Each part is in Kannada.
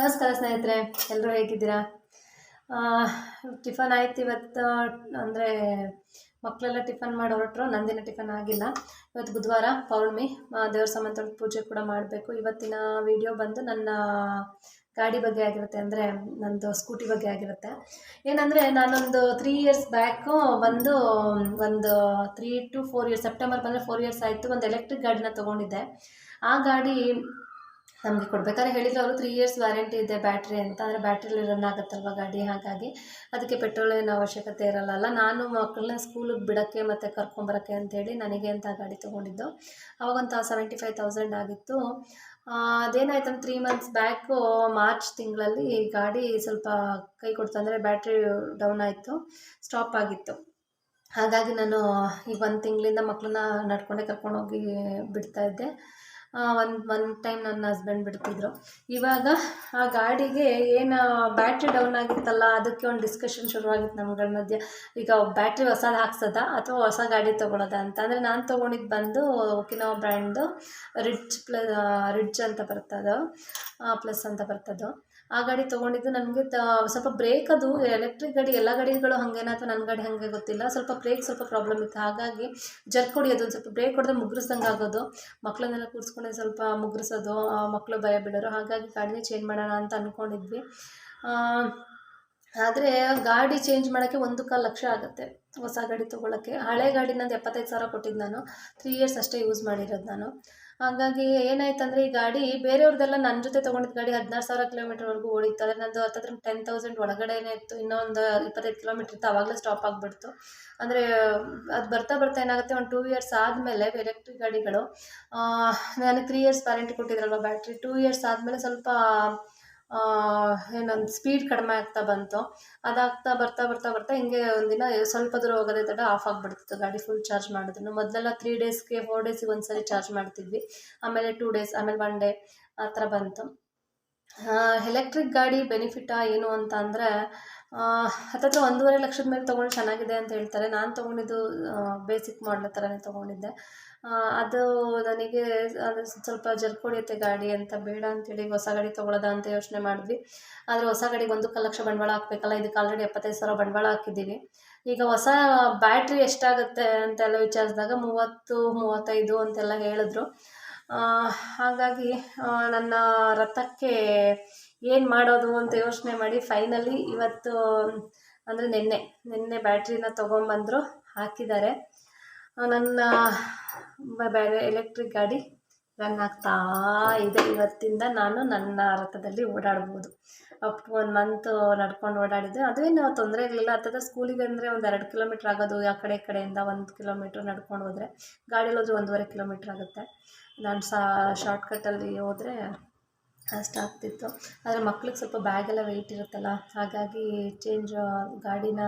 ನಮಸ್ಕಾರ ಸ್ನೇಹಿತರೆ ಎಲ್ಲರೂ ಹೇಗಿದ್ದೀರಾ? ಟಿಫನ್ ಆಯ್ತು ಇವತ್ತು, ಅಂದರೆ ಮಕ್ಕಳೆಲ್ಲ ಟಿಫನ್ ಮಾಡಿ ಹೊರಟ್ರು, ನಂದಿನ ಟಿಫನ್ ಆಗಿಲ್ಲ. ಇವತ್ತು ಬುಧವಾರ ಪೌರ್ಣಮಿ ದೇವ್ರ ಸಂಬಂಧ ಪೂಜೆ ಕೂಡ ಮಾಡಬೇಕು. ಇವತ್ತಿನ ವಿಡಿಯೋ ಬಂದು ನನ್ನ ಗಾಡಿ ಬಗ್ಗೆ ಆಗಿರುತ್ತೆ, ಅಂದರೆ ನಂದು ಸ್ಕೂಟಿ ಬಗ್ಗೆ ಆಗಿರುತ್ತೆ. ಏನಂದರೆ ನಾನೊಂದು ತ್ರೀ ಇಯರ್ಸ್ ಬ್ಯಾಕು ಬಂದು, ಒಂದು three two four years September ಬಂದರೆ ಫೋರ್ ಇಯರ್ಸ್ ಆಯಿತು, ಒಂದು ಎಲೆಕ್ಟ್ರಿಕ್ ಗಾಡಿನ ತೊಗೊಂಡಿದ್ದೆ. ಆ ಗಾಡಿ ನಮಗೆ ಕೊಡ್ಬೇಕಾದ್ರೆ ಹೇಳಿದ್ರು, ಅವರು ತ್ರೀ ಇಯರ್ಸ್ ವ್ಯಾರಂಟಿ ಇದೆ ಬ್ಯಾಟ್ರಿ ಅಂತ. ಅಂದರೆ ಬ್ಯಾಟ್ರಿಲಿ ರನ್ ಆಗುತ್ತಲ್ವ ಗಾಡಿ? ಹಾಗಾಗಿ ಅದಕ್ಕೆ ಪೆಟ್ರೋಲಿನ ಅವಶ್ಯಕತೆ ಇರಲ್ಲ ನಾನು ಮಕ್ಕಳನ್ನ ಸ್ಕೂಲಿಗೆ ಬಿಡೋಕ್ಕೆ ಮತ್ತು ಕರ್ಕೊಂಬರೋಕ್ಕೆ ಅಂತೇಳಿ ನನಗೆ ಅಂತ ಗಾಡಿ ತೊಗೊಂಡಿದ್ದು. ಅವಾಗಂತ ಸೆವೆಂಟಿ ಫೈವ್ ತೌಸಂಡ್ ಆಗಿತ್ತು. ಅದೇನಾಯ್ತು ಅಂದ್ರೆ ತ್ರೀ ಮಂತ್ಸ್ ಬ್ಯಾಕು ಮಾರ್ಚ್ ತಿಂಗಳಲ್ಲಿ ಗಾಡಿ ಸ್ವಲ್ಪ ಕೈ ಕೊಡ್ತು ಅಂದರೆ ಬ್ಯಾಟ್ರಿ ಡೌನ್ ಆಯಿತು ಸ್ಟಾಪ್ ಆಗಿತ್ತು. ಹಾಗಾಗಿ ನಾನು ಈಗ ಒಂದು ತಿಂಗಳಿಂದ ಮಕ್ಕಳನ್ನ ನಡ್ಕೊಂಡೇ ಕರ್ಕೊಂಡೋಗಿ ಬಿಡ್ತಾ ಒಂದು ಒನ್ ಟೈಮ್ ನನ್ನ ಹಸ್ಬೆಂಡ್ ಬಿಡ್ತಿದ್ರು. ಇವಾಗ ಆ ಗಾಡಿಗೆ ಏನು ಬ್ಯಾಟ್ರಿ ಡೌನ್ ಆಗಿತ್ತಲ್ಲ, ಅದಕ್ಕೆ ಒಂದು ಡಿಸ್ಕಷನ್ ಶುರುವಾಗಿತ್ತು ನಮ್ಗಳ ಮಧ್ಯೆ. ಈಗ ಬ್ಯಾಟ್ರಿ ಹೊಸದು ಹಾಕ್ಸೋದಾ ಅಥವಾ ಹೊಸ ಗಾಡಿ ತೊಗೊಳೋದಾ ಅಂತ. ಅಂದರೆ ನಾನು ತೊಗೊಂಡಿದ್ದು ಬಂದು ಒಕಿನೋ ಬ್ರ್ಯಾಂಡ್ದು ರಿಡ್ಜ್ ಪ್ಲ ರಿಡ್ಜ್ ಅಂತ ಬರ್ತದೋ ಪ್ಲಸ್ ಅಂತ ಬರ್ತದು. ಆ ಗಾಡಿ ತೊಗೊಂಡಿದ್ದು ನನಗೆ ಸ್ವಲ್ಪ ಬ್ರೇಕ್ ಅದು ಎಲೆಕ್ಟ್ರಿಕ್ ಗಾಡಿ, ಎಲ್ಲ ಗಾಡಿಗಳು ಹಾಗೇನ ಅಥವಾ ನನ್ನ ಗಾಡಿ ಹಾಗೆ ಗೊತ್ತಿಲ್ಲ. ಸ್ವಲ್ಪ ಬ್ರೇಕ್ ಸ್ವಲ್ಪ ಪ್ರಾಬ್ಲಮ್ ಇತ್ತು. ಹಾಗಾಗಿ ಜರ್ಕ್ ಹೊಡಿಯೋದು ಒಂದು ಸ್ವಲ್ಪ ಬ್ರೇಕ್ ಹೊಡೆದ್ರೆ ಮುಗ್ರಿಸ್ದಂಗೆ ಆಗೋದು. ಮಕ್ಕಳನ್ನೆಲ್ಲ ಕೂರಿಸ್ಕೊಂಡೆ ಸ್ವಲ್ಪ ಮುಗ್ರಿಸೋದು. ಮಕ್ಕಳು ಭಯ ಬಿಡೋರು ಹಾಗಾಗಿ ಗಾಡಿನೇ ಚೇಂಜ್ ಮಾಡೋಣ ಅಂತ ಅಂದ್ಕೊಂಡಿದ್ವಿ ಆದರೆ ಗಾಡಿ ಚೇಂಜ್ ಮಾಡೋಕ್ಕೆ ಒಂದು ಕಾಲು ಲಕ್ಷ ಆಗುತ್ತೆ ಹೊಸ ಗಾಡಿ ತೊಗೊಳಕ್ಕೆ. ಹಳೆ ಗಾಡಿ ನಂದು ಎಪ್ಪತ್ತೈದು ಸಾವಿರ ಕೊಟ್ಟಿದ್ದು ನಾನು. ತ್ರೀ ಇಯರ್ಸ್ ಅಷ್ಟೇ ಯೂಸ್ ಮಾಡಿರೋದು ನಾನು. ಹಾಗಾಗಿ ಏನಾಯ್ತು ಅಂದರೆ ಈ ಗಾಡಿ ಬೇರೆಯವ್ರದ್ದೆಲ್ಲ ನನ್ನ ಜೊತೆ ತೊಗೊಂಡಿದ್ದ ಗಾಡಿ ಹದಿನಾರು ಸಾವಿರ ಕಿಲೋಮೀಟರ್ವರೆಗೂ ಓಡಿತ್ತು ಆದರೆ ನಂದು ಹತ್ತತ್ರ ಟೆನ್ ತೌಸಂಡ್ ಒಳಗಡೆನೇ ಇತ್ತು, ಇನ್ನೊಂದು ಇಪ್ಪತ್ತೈದು ಕಿಲೋಮೀಟರ್ ಇತ್ತು ಆವಾಗಲೇ ಸ್ಟಾಪ್ ಆಗಿಬಿಡ್ತು. ಅಂದರೆ ಅದು ಬರ್ತಾ ಬರ್ತಾ ಏನಾಗುತ್ತೆ, ಒಂದು ಟೂ ಇಯರ್ಸ್ ಆದಮೇಲೆ ಎಲೆಕ್ಟ್ರಿಕ್ ಗಾಡಿಗಳು ನನಗೆ ತ್ರೀ ಇಯರ್ಸ್ ವ್ಯಾರಂಟಿ ಕೊಟ್ಟಿದ್ರಲ್ವ ಬ್ಯಾಟ್ರಿ ಟೂ ಇಯರ್ಸ್ ಆದಮೇಲೆ ಸ್ವಲ್ಪ ಏನೊಂದು ಸ್ಪೀಡ್ ಕಡಿಮೆ ಆಗ್ತಾ ಬಂತು. ಅದಾಗ್ತಾ ಬರ್ತಾ ಬರ್ತಾ ಬರ್ತಾ ಹಿಂಗೆ ಒಂದಿನ ಸ್ವಲ್ಪ ದೂರ ಹೋಗೋದೇ ತಡ ಆಫ್ ಆಗಿಬಿಡ್ತಿತ್ತು ಗಾಡಿ ಫುಲ್ ಚಾರ್ಜ್ ಮಾಡಿದ್ರು. ಮೊದಲೆಲ್ಲ ತ್ರೀ ಡೇಸ್ಗೆ ಫೋರ್ ಡೇಸಿಗೆ ಒಂದು ಸರಿ ಚಾರ್ಜ್ ಮಾಡ್ತಿದ್ವಿ. ಆಮೇಲೆ ಟೂ ಡೇಸ್ ಆಮೇಲೆ ಒನ್ ಡೇ ಆ ಥರ ಬಂತು. ಎಲೆಕ್ಟ್ರಿಕ್ ಗಾಡಿ ಬೆನಿಫಿಟಾ ಏನು ಅಂತ ಅಂದರೆ ಹತ್ತತ್ರ ಒಂದೂವರೆ ಲಕ್ಷದ ಮೇಲೆ ತೊಗೊಂಡು ಚೆನ್ನಾಗಿದೆ ಅಂತ ಹೇಳ್ತಾರೆ. ನಾನು ತೊಗೊಂಡಿದ್ದು ಬೇಸಿಕ್ ಮಾಡಲ್ ಥರನೇ ತೊಗೊಂಡಿದ್ದೆ. ಅದು ನನಗೆ, ಅದು ಸ್ವಲ್ಪ ಜರ್ಕ್ ಹೊಡಿಯುತ್ತೆ ಗಾಡಿ ಅಂತ ಬೇಡ ಅಂತೇಳಿ ಹೊಸ ಗಾಡಿ ತೊಗೊಳೋದ ಅಂತ ಯೋಚನೆ ಮಾಡಿದ್ವಿ. ಆದರೆ ಹೊಸ ಗಾಡಿಗೆ ಒಂದು ಲಕ್ಷ ಬಂಡವಾಳ ಹಾಕಬೇಕಲ್ಲ, ಇದಕ್ಕೆ ಆಲ್ರೆಡಿ ಎಪ್ಪತ್ತೈದು ಸಾವಿರ ಬಂಡವಾಳ ಹಾಕಿದ್ದೀವಿ ಈಗ ಹೊಸ ಬ್ಯಾಟ್ರಿ ಎಷ್ಟಾಗುತ್ತೆ ಅಂತೆಲ್ಲ ವಿಚಾರಿಸಿದಾಗ ಮೂವತ್ತು, ಮೂವತ್ತೈದು ಅಂತೆಲ್ಲ ಹೇಳಿದ್ರು. ಹಾಗಾಗಿ ನನ್ನ ರಥಕ್ಕೆ ಏನು ಮಾಡೋದು ಅಂತ ಯೋಚನೆ ಮಾಡಿ ಫೈನಲಿ ಇವತ್ತು, ಅಂದರೆ ನಿನ್ನೆ ನಿನ್ನೆ ಬ್ಯಾಟ್ರಿನ ತೊಗೊಂಬಂದರು, ಹಾಕಿದ್ದಾರೆ. ನನ್ನ ಬೇರೆ ಎಲೆಕ್ಟ್ರಿಕ್ ಗಾಡಿ ರನ್ ಆಗ್ತಾ ಇದೆ. ಇವತ್ತಿಂದ ನಾನು ನನ್ನ ರಥದಲ್ಲಿ ಓಡಾಡ್ಬೋದು. ಅಪ್ ಟು ಒನ್ ಮಂತ್ ನಡ್ಕೊಂಡು ಓಡಾಡಿದ್ದೆ ಅದೇನು ತೊಂದರೆ ಇರಲಿಲ್ಲ ಅಥವಾ ಸ್ಕೂಲಿಗೆ ಅಂದರೆ ಒಂದು ಎರಡು ಕಿಲೋಮೀಟ್ರ್ ಆಗೋದು, ಆ ಕಡೆ, ಈ ಕಡೆಯಿಂದ ಒಂದು ಕಿಲೋಮೀಟ್ರ್ ನಡ್ಕೊಂಡು ಹೋದರೆ ಗಾಡಿಯಲ್ಲಿ ಹೋದ್ರೆ ಒಂದೂವರೆ ಕಿಲೋಮೀಟ್ರ್ ಆಗುತ್ತೆ. ನಾನು ಸಾ ಶಾರ್ಟ್ಕಟ್ಟಲ್ಲಿ ಹೋದರೆ ಅಷ್ಟಾಗ್ತಿತ್ತು ಆದರೆ ಮಕ್ಳಿಗೆ ಸ್ವಲ್ಪ ಬ್ಯಾಗೆಲ್ಲ ವೆಯ್ಟ್ ಇರುತ್ತಲ್ಲ, ಹಾಗಾಗಿ ಚೇಂಜ್ ಗಾಡಿನ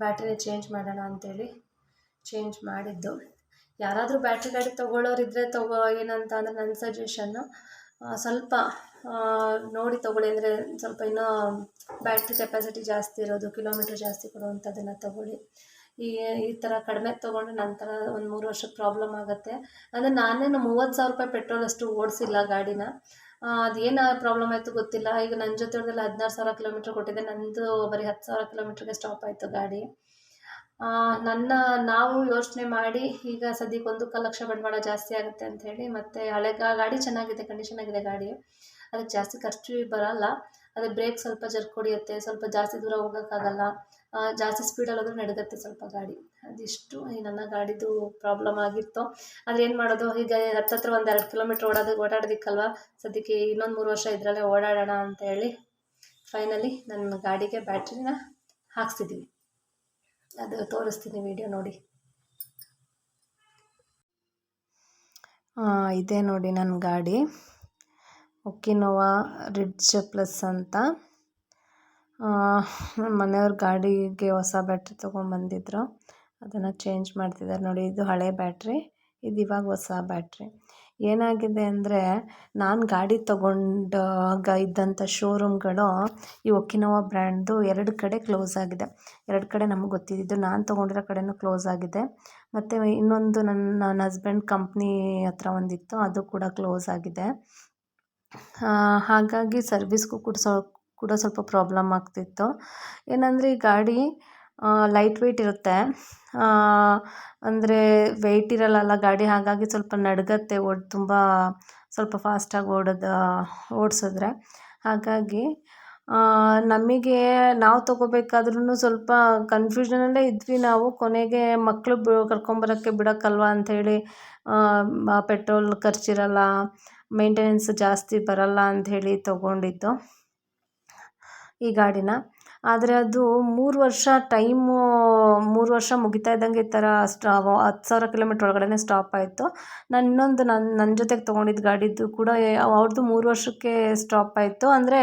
ಬ್ಯಾಟ್ರಿನ ಚೇಂಜ್ ಮಾಡೋಣ ಅಂತೇಳಿ ಚೇಂಜ್ ಮಾಡಿದ್ದು. ಯಾರಾದರೂ ಬ್ಯಾಟ್ರಿ ಗಾಡಿ ತೊಗೊಳ್ಳೋರಿದ್ದರೆ ತಗೋ, ಏನಂತ ಅಂದರೆ ನನ್ನ ಸಜೆಷನ್ನು ಸ್ವಲ್ಪ ನೋಡಿ ತೊಗೊಳ್ಳಿ. ಅಂದರೆ ಸ್ವಲ್ಪ ಇನ್ನೂ ಬ್ಯಾಟ್ರಿ ಕೆಪಾಸಿಟಿ ಜಾಸ್ತಿ ಇರೋದು ಕಿಲೋಮೀಟ್ರ್ ಜಾಸ್ತಿ ಕೊಡುವಂಥದ್ದನ್ನು ತೊಗೊಳ್ಳಿ. ಈ ಈ ಥರ ಕಡಿಮೆ ತೊಗೊಂಡ್ರೆ ನಂತರ ಒಂದು ಮೂರು ವರ್ಷಕ್ಕೆ ಪ್ರಾಬ್ಲಮ್ ಆಗುತ್ತೆ. ಅಂದರೆ ನಾನೇನು ಮೂವತ್ತು ಸಾವಿರ ರೂಪಾಯಿ ಪೆಟ್ರೋಲ್ ಅಷ್ಟು ಓಡಿಸಿಲ್ಲ ಗಾಡಿನ. ಅದೇನು ಪ್ರಾಬ್ಲಮ್ ಆಯಿತು ಗೊತ್ತಿಲ್ಲ. ಈಗ ನನ್ನ ಜೊತೆ ಹದಿನಾರು ಸಾವಿರ ಕಿಲೋಮೀಟ್ರ್ ಕೊಟ್ಟಿದೆ ನಂದು ಬರೀ ಹತ್ತು ಸಾವಿರ ಕಿಲೋಮೀಟ್ರಿಗೆ ಸ್ಟಾಪ್ ಆಯಿತು ಗಾಡಿ. ನನ್ನ ನಾವು ಯೋಚನೆ ಮಾಡಿ ಈಗ ಸದ್ಯಕ್ಕೆ ಒಂದು ಕಾಲು ಲಕ್ಷ ಬಂಡವಾಳ ಜಾಸ್ತಿ ಆಗುತ್ತೆ ಅಂತ ಹೇಳಿ ಮತ್ತು ಹಳೆ ಗಾಡಿ ಚೆನ್ನಾಗಿದೆ ಕಂಡೀಷನ್ ಆಗಿದೆ ಗಾಡಿ. ಅದಕ್ಕೆ ಜಾಸ್ತಿ ಖರ್ಚು ಬರಲ್ಲ. ಅದೇ ಬ್ರೇಕ್ ಸ್ವಲ್ಪ ಜರ್ಕೊಡಿಯುತ್ತೆ ಸ್ವಲ್ಪ ಜಾಸ್ತಿ ದೂರ ಹೋಗೋಕ್ಕಾಗಲ್ಲ. ಜಾಸ್ತಿ ಸ್ಪೀಡಲ್ಲಿ ಹೋದ್ರೆ ನಡೆದತ್ತೆ ಸ್ವಲ್ಪ ಗಾಡಿ. ಅದಿಷ್ಟು ನನ್ನ ಗಾಡಿದು ಪ್ರಾಬ್ಲಮ್ ಆಗಿತ್ತು. ಆದರೆ ಏನು ಮಾಡೋದು? ಈಗ ಹತ್ತತ್ರ ಒಂದು ಎರಡು ಕಿಲೋಮೀಟ್ರ್ ಓಡೋದು ಓಡಾಡೋದಕ್ಕಲ್ವ? ಸದ್ಯಕ್ಕೆ ಇನ್ನೊಂದು ಮೂರು ವರ್ಷ ಇದರಲ್ಲೇ ಓಡಾಡೋಣ ಅಂತ ಹೇಳಿ ಫೈನಲಿ ನನ್ನ ಗಾಡಿಗೆ ಬ್ಯಾಟ್ರಿನ ಹಾಕ್ಸಿದ್ದೀವಿ ಅದು ತೋರಿಸ್ತೀನಿ ವಿಡಿಯೋ ನೋಡಿ. ಇದೇ ನೋಡಿ ನನ್ನ ಗಾಡಿ. ಒಕಿನೋವಾ ರಿಡ್ಜ್ ಪ್ಲಸ್ ಅಂತ. ಮನೆಯವ್ರ ಗಾಡಿಗೆ ಹೊಸ ಬ್ಯಾಟ್ರಿ ತೊಗೊಂಬಂದಿದ್ರು. ಅದನ್ನು ಚೇಂಜ್ ಮಾಡ್ತಿದ್ದಾರೆ ನೋಡಿ, ಇದು ಹಳೆ ಬ್ಯಾಟ್ರಿ, ಇದು ಇವಾಗ ಹೊಸ ಬ್ಯಾಟ್ರಿ. ಏನಾಗಿದೆ ಅಂದರೆ, ನಾನು ಗಾಡಿ ತಗೊಂಡಾಗ ಇದ್ದಂಥ ಶೋರೂಮ್ಗಳು ಈ ಒಕಿನೋವಾ ಬ್ರ್ಯಾಂಡ್ದು ಎರಡು ಕಡೆ ಕ್ಲೋಸ್ ಆಗಿದೆ. ಎರಡು ಕಡೆ ನಮಗೆ ಗೊತ್ತಿದ್ದಿದ್ದು ನಾನು ತಗೊಂಡಿರೋ ಕಡೆನೂ ಕ್ಲೋಸ್ ಆಗಿದೆ. ಮತ್ತು ಇನ್ನೊಂದು ನನ್ನ ನನ್ನ ಹಸ್ಬೆಂಡ್ ಕಂಪ್ನಿ ಹತ್ರ ಒಂದಿತ್ತು, ಅದು ಕೂಡ ಕ್ಲೋಸ್ ಆಗಿದೆ. ಹಾಗಾಗಿ ಸರ್ವಿಸ್ಗೂ ಕೂಡ ಸ್ವಲ್ಪ ಕೂಡ ಸ್ವಲ್ಪ ಪ್ರಾಬ್ಲಮ್ ಆಗ್ತಿತ್ತು. ಏನಂದರೆ ಈ ಗಾಡಿ ಲೈಟ್ ವೆಯ್ಟ್ ಇರುತ್ತೆ. ಅಂದರೆ ವೆಯ್ಟ್ ಇರಲ್ಲಲ್ಲ ಗಾಡಿ, ಹಾಗಾಗಿ ಸ್ವಲ್ಪ ನಡ್ಗತ್ತೆ ಓಡ್, ತುಂಬ ಸ್ವಲ್ಪ ಫಾಸ್ಟಾಗಿ ಓಡೋದು, ಓಡಿಸಿದ್ರೆ. ಹಾಗಾಗಿ ನಮಗೆ ನಾವು ತೊಗೋಬೇಕಾದ್ರೂ ಸ್ವಲ್ಪ ಕನ್ಫ್ಯೂಷನಲ್ಲೇ ಇದ್ವಿ ನಾವು. ಕೊನೆಗೆ ಮಕ್ಕಳು ಬ, ಕರ್ಕೊಂಬರೋಕ್ಕೆ ಬಿಡೋಕ್ಕಲ್ವ ಅಂಥೇಳಿ ಪೆಟ್ರೋಲ್ ಖರ್ಚಿರಲ್ಲ ಮೇಂಟೆನೆನ್ಸ್ ಜಾಸ್ತಿ ಬರಲ್ಲ ಅಂಥೇಳಿ ತೊಗೊಂಡಿದ್ದು. ಈ ಗಾಡಿನ. ಆದರೆ ಅದು ಮೂರು ವರ್ಷ ಟೈಮು ಮೂರು ವರ್ಷ ಮುಗಿತಾ ಇದ್ದಂಗೆ ಈ ಥರ ಸ್ಟಾ ಹತ್ತು ಸಾವಿರ ಕಿಲೋಮೀಟ್ರ್ ಒಳಗಡೆ ಸ್ಟಾಪ್ ಆಯಿತು. ನಾನು ಇನ್ನೊಂದು ನನ್ನ ನನ್ನ ಜೊತೆಗೆ ತೊಗೊಂಡಿದ್ದ ಗಾಡಿದ್ದು ಕೂಡ ಅವ್ರದ್ದು ಮೂರು ವರ್ಷಕ್ಕೆ ಸ್ಟಾಪ್ ಆಯಿತು. ಅಂದರೆ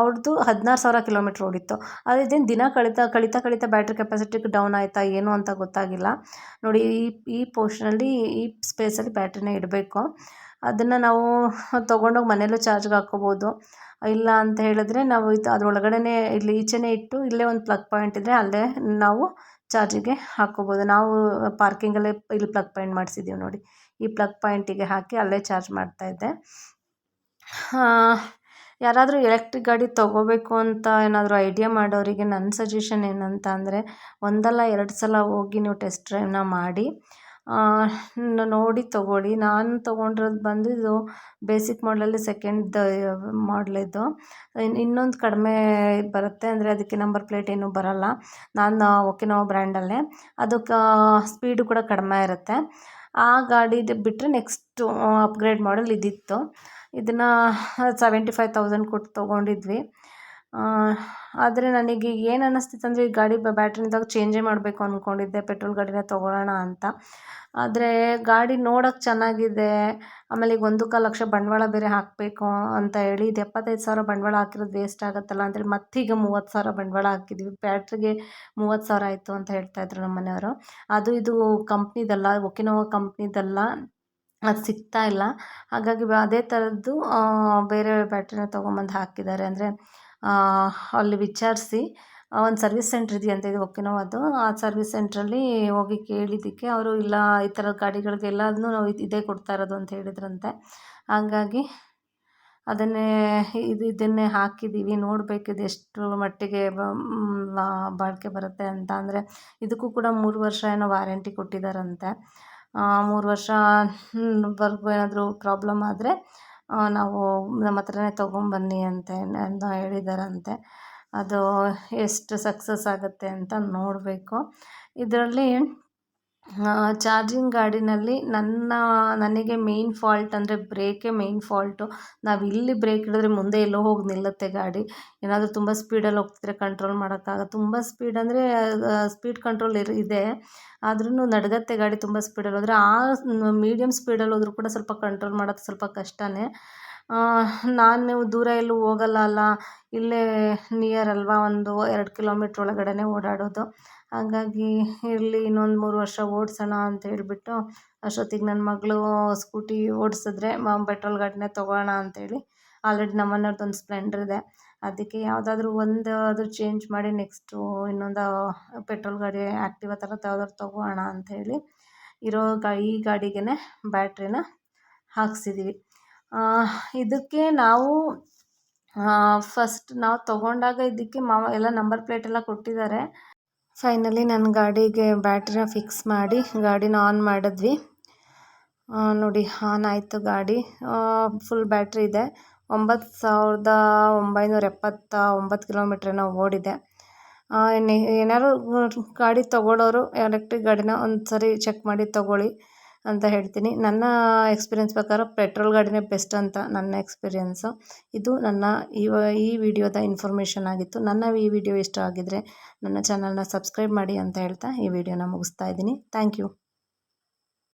ಅವ್ರದ್ದು ಹದಿನಾರು ಸಾವಿರ ಕಿಲೋಮೀಟ್ರ್ ಓಡಿತ್ತು. ಅದು ಇದೇನು ದಿನ ಕಳೀತಾ ಕಳೀತಾ ಕಳೀತಾ ಬ್ಯಾಟ್ರಿ ಕೆಪಾಸಿಟಿ ಡೌನ್ ಆಯಿತಾ, ಏನು ಅಂತ ಗೊತ್ತಾಗಿಲ್ಲ. ನೋಡಿ, ಈ ಈ ಪೋರ್ಷನಲ್ಲಿ ಈ ಸ್ಪೇಸಲ್ಲಿ ಬ್ಯಾಟ್ರಿನೇ ಇಡಬೇಕು. ಅದನ್ನು ನಾವು ತೊಗೊಂಡೋಗಿ ಮನೆಯಲ್ಲೂ ಚಾರ್ಜ್ಗೆ ಹಾಕ್ಕೋಬೋದು ಇಲ್ಲ ಅಂತ ಹೇಳಿದ್ರೆ ನಾವು ಇದು ಅದ್ರೊಳಗಡೆನೇ ಇಲ್ಲಿ ಈಚೆನೆ ಇಟ್ಟು ಇಲ್ಲೇ ಒಂದು ಪ್ಲಗ್ ಪಾಯಿಂಟ್ ಇದ್ದರೆ ಅಲ್ಲೇ ನಾವು ಚಾರ್ಜಿಗೆ ಹಾಕ್ಕೋಬೋದು ನಾವು ಪಾರ್ಕಿಂಗಲ್ಲೇ ಇಲ್ಲಿ ಪ್ಲಗ್ ಪಾಯಿಂಟ್ ಮಾಡಿಸಿದ್ದೀವಿ ನೋಡಿ. ಈ ಪ್ಲಗ್ ಪಾಯಿಂಟಿಗೆ ಹಾಕಿ ಅಲ್ಲೇ ಚಾರ್ಜ್ ಮಾಡ್ತಾಯಿದ್ದೆ ಯಾರಾದರೂ ಎಲೆಕ್ಟ್ರಿಕ್ ಗಾಡಿ ತೊಗೋಬೇಕು ಅಂತ ಏನಾದರೂ ಐಡಿಯಾ ಮಾಡೋರಿಗೆ ನನ್ನ ಸಜೆಷನ್ ಏನಂತ ಅಂದರೆ ಒಂದಲ್ಲ ಎರಡು ಸಲ ಹೋಗಿ ನೀವು ಟೆಸ್ಟ್ ಡ್ರೈವ್ನ ಮಾಡಿ. ನೋಡಿ ತೊಗೊಳ್ಳಿ. ನಾನು ತೊಗೊಂಡಿರೋದು ಬಂದು ಇದು ಬೇಸಿಕ್ ಮಾಡಲಲ್ಲಿ ಸೆಕೆಂಡ್ ಮಾಡಲಿದ್ದು ಇನ್ನೊಂದು ಕಡಿಮೆ ಬರುತ್ತೆ. ಅಂದರೆ ಅದಕ್ಕೆ ನಂಬರ್ ಪ್ಲೇಟ್ ಏನೂ ಬರೋಲ್ಲ. ನಾನು ಓಕೆನೋ ಬ್ರ್ಯಾಂಡಲ್ಲೇ ಅದಕ್ಕೆ ಸ್ಪೀಡು ಕೂಡ ಕಡಿಮೆ ಇರುತ್ತೆ. ಆ ಗಾಡಿದು ಬಿಟ್ಟರೆ ನೆಕ್ಸ್ಟು ಅಪ್ಗ್ರೇಡ್ ಮಾಡಲ್ ಇದಿತ್ತು. ಇದನ್ನು ಸೆವೆಂಟಿ ಫೈವ್ ತೌಸಂಡ್ ಕೊಟ್ಟು ತೊಗೊಂಡಿದ್ವಿ. ಆದರೆ ನನಗೆ ಏನು ಅನ್ನಿಸ್ತಿತ್ತು ಅಂದರೆ ಈ ಗಾಡಿ ಬ್ಯಾಟ್ರಿದಾಗ ಚೇಂಜೇ ಮಾಡಬೇಕು ಅಂದ್ಕೊಂಡಿದ್ದೆ ಪೆಟ್ರೋಲ್ ಗಾಡಿನ ತೊಗೊಳ್ಳೋಣ ಅಂತ. ಆದರೆ ಗಾಡಿ ನೋಡೋಕ್ಕೆ ಚೆನ್ನಾಗಿದೆ. ಆಮೇಲೆ ಈಗ ಒಂದು ಕಾಲು ಲಕ್ಷ ಬಂಡವಾಳ ಬೇರೆ ಹಾಕಬೇಕು ಅಂತ ಹೇಳಿ ಇದು ಎಪ್ಪತ್ತೈದು ಸಾವಿರ ಬಂಡವಾಳ ಹಾಕಿರೋದು ವೇಸ್ಟ್ ಆಗುತ್ತಲ್ಲ ಅಂತೇಳಿ ಮತ್ತೀಗ ಮೂವತ್ತು ಸಾವಿರ ಬಂಡವಾಳ ಹಾಕಿದ್ವಿ. ಬ್ಯಾಟ್ರಿಗೆ ಮೂವತ್ತು ಸಾವಿರ ಆಯಿತು ಅಂತ ಹೇಳ್ತಾಯಿದ್ರು ನಮ್ಮ ಮನೆಯವರು. ಅದು ಇದು ಕಂಪ್ನಿದಲ್ಲ ಒಕಿನೋವಾ ಕಂಪ್ನಿದಲ್ಲ ಅದು ಸಿಗ್ತಾ ಇಲ್ಲ. ಹಾಗಾಗಿ ಅದೇ ಥರದ್ದು ಬೇರೆ ಬ್ಯಾಟ್ರಿನ ತೊಗೊಂಬಂದು ಹಾಕಿದ್ದಾರೆ. ಅಂದರೆ ಅಲ್ಲಿ ವಿಚಾರಿಸಿ ಒಂದು ಸರ್ವಿಸ್ ಸೆಂಟ್ರ್ ಇದೆಯಂತೆ ಇದು ಒಕಿನೋವಾದು ಆ ಸರ್ವಿಸ್ ಸೆಂಟ್ರಲ್ಲಿ ಹೋಗಿ ಕೇಳಿದ್ದಕ್ಕೆ ಅವರು ಇಲ್ಲ, ಈ ಥರ ಗಾಡಿಗಳಿಗೆಲ್ಲದನ್ನೂ ನಾವು ಇದೇ ಕೊಡ್ತಾ ಇರೋದು ಅಂತ ಹೇಳಿದ್ರಂತೆ. ಹಾಗಾಗಿ ಅದನ್ನೇ, ಇದು, ಇದನ್ನೇ ಹಾಕಿದ್ದೀವಿ. ನೋಡಬೇಕು ಇದು ಎಷ್ಟು ಮಟ್ಟಿಗೆ ಬಾಳಿಕೆ ಬರುತ್ತೆ ಅಂತ. ಅಂದರೆ ಇದಕ್ಕೂ ಕೂಡ ಮೂರು ವರ್ಷ ಏನೋ ವಾರಂಟಿ ಕೊಟ್ಟಿದ್ದಾರಂತೆ ಮೂರು ವರ್ಷ ವರ್ಗೂ ಏನಾದರೂ ಪ್ರಾಬ್ಲಮ್ ಆದರೆ ನಾವು ನಮ್ಮ ಹತ್ರನೇ ತೊಗೊಂಬನ್ನಿ ಅಂತ ಹೇಳಿದ್ದಾರಂತೆ ಅದು ಎಷ್ಟು ಸಕ್ಸಸ್ ಆಗುತ್ತೆ ಅಂತ ನೋಡಬೇಕು. ಇದರಲ್ಲಿ ಚಾರ್ಜಿಂಗ್ ಗಾಡಿನಲ್ಲಿ ನನ್ನ, ನನಗೆ ಮೇಯ್ನ್ ಫಾಲ್ಟ್ ಅಂದರೆ ಬ್ರೇಕೇ ಮೇಯ್ನ್ ಫಾಲ್ಟು ನಾವು ಇಲ್ಲಿ ಬ್ರೇಕ್ ಹಿಡಿದ್ರೆ ಮುಂದೆ ಎಲ್ಲೋ ಹೋಗಿ ನಿಲ್ಲುತ್ತೆ ಗಾಡಿ. ಏನಾದರೂ ತುಂಬ ಸ್ಪೀಡಲ್ಲಿ ಹೋಗ್ತಿದ್ರೆ ಕಂಟ್ರೋಲ್ ಮಾಡೋಕ್ಕಾಗ ತುಂಬ ಸ್ಪೀಡ್ ಅಂದರೆ ಸ್ಪೀಡ್ ಕಂಟ್ರೋಲ್ ಇರ್, ಇದೆ. ಆದ್ರೂ ನಡಗತ್ತೆ ಗಾಡಿ ತುಂಬ ಸ್ಪೀಡಲ್ಲಿ ಹೋದರೆ ಆ ಮೀಡಿಯಮ್ ಸ್ಪೀಡಲ್ಲಿ ಹೋದರೂ ಕೂಡ ಸ್ವಲ್ಪ ಕಂಟ್ರೋಲ್ ಮಾಡೋದು ಸ್ವಲ್ಪ ಕಷ್ಟನೇ. ನಾನು ದೂರ ಎಲ್ಲೂ ಹೋಗಲ್ಲ ಅಲ್ಲ. ಇಲ್ಲೇ ನಿಯರ್ ಅಲ್ವಾ ಒಂದು ಎರಡು ಕಿಲೋಮೀಟ್ರ್ ಒಳಗಡೆನೇ ಓಡಾಡೋದು. ಹಾಗಾಗಿ ಇರಲಿ, ಇನ್ನೊಂದು ಮೂರು ವರ್ಷ ಓಡಿಸೋಣ ಅಂತ ಹೇಳಿಬಿಟ್ಟು ಅಷ್ಟೊತ್ತಿಗೆ ನನ್ನ ಮಗಳು ಸ್ಕೂಟಿ ಓಡಿಸಿದ್ರೆ ಪೆಟ್ರೋಲ್ ಗಾಡಿನೇ ತೊಗೊಳ್ಳೋಣ ಅಂತೇಳಿ ಆಲ್ರೆಡಿ ನಮ್ಮ ಒಂದು ಸ್ಪ್ಲೆಂಡರ್ ಇದೆ. ಅದಕ್ಕೆ ಯಾವುದಾದ್ರೂ ಒಂದು ಅದು ಚೇಂಜ್ ಮಾಡಿ ನೆಕ್ಸ್ಟು ಇನ್ನೊಂದು ಪೆಟ್ರೋಲ್ ಗಾಡಿ ಆ್ಯಕ್ಟಿವಾ ಥರದ್ದು ಯಾವ್ದಾದ್ರು ತೊಗೊಳ್ಳೋಣ ಅಂಥೇಳಿ ಇರೋ ಗಾ, ಈ ಗಾಡಿಗೆ ಬ್ಯಾಟ್ರಿನ ಹಾಕ್ಸಿದ್ದೀವಿ ಇದಕ್ಕೆ ನಾವು ಫಸ್ಟ್ ನಾವು ತೊಗೊಂಡಾಗ ಇದಕ್ಕೆ ಮಾವ ಎಲ್ಲ ನಂಬರ್ ಪ್ಲೇಟ್ ಎಲ್ಲ ಕೊಟ್ಟಿದ್ದಾರೆ. ಫೈನಲಿ ನನ್ನ ಗಾಡಿಗೆ ಬ್ಯಾಟ್ರಿನ ಫಿಕ್ಸ್ ಮಾಡಿ ಗಾಡಿನ ಆನ್ ಮಾಡಿದ್ವಿ. ನೋಡಿ ಆನ್ ಆಯಿತು ಗಾಡಿ. ಫುಲ್ ಬ್ಯಾಟ್ರಿ ಇದೆ. ಒಂಬತ್ತು ಸಾವಿರದ ಒಂಬೈನೂರ ಎಪ್ಪತ್ತ ಒಂಬತ್ತು ಕಿಲೋಮೀಟ್ರ್ ಓಡಿದೆ ಏನಾದ್ರು ಗಾಡಿ ತೊಗೊಳೋರು ಎಲೆಕ್ಟ್ರಿಕ್ ಗಾಡಿನ ಒಂದು ಸರಿ ಚೆಕ್ ಮಾಡಿ ತೊಗೊಳ್ಳಿ. ಅಂತ ಹೇಳ್ತೀನಿ. ನನ್ನ ಎಕ್ಸ್ಪೀರಿಯೆನ್ಸ್ ಪ್ರಕಾರ ಪೆಟ್ರೋಲ್ ಗಾಡಿನೇ ಬೆಸ್ಟ್ ಅಂತ ನನ್ನ ಎಕ್ಸ್ಪೀರಿಯೆನ್ಸು ಇದು ನನ್ನ ಈ ಈ ವಿಡಿಯೋದ ಇನ್ಫಾರ್ಮೇಷನ್ ಆಗಿತ್ತು. ನನ್ನ ಈ ವಿಡಿಯೋ ಇಷ್ಟ ಆಗಿದ್ದರೆ ನನ್ನ ಚಾನಲ್ನ ಸಬ್ಸ್ಕ್ರೈಬ್ ಮಾಡಿ ಅಂತ ಹೇಳ್ತಾ ಈ ವಿಡಿಯೋನ ಮುಗಿಸ್ತಾ ಇದ್ದೀನಿ. Thank you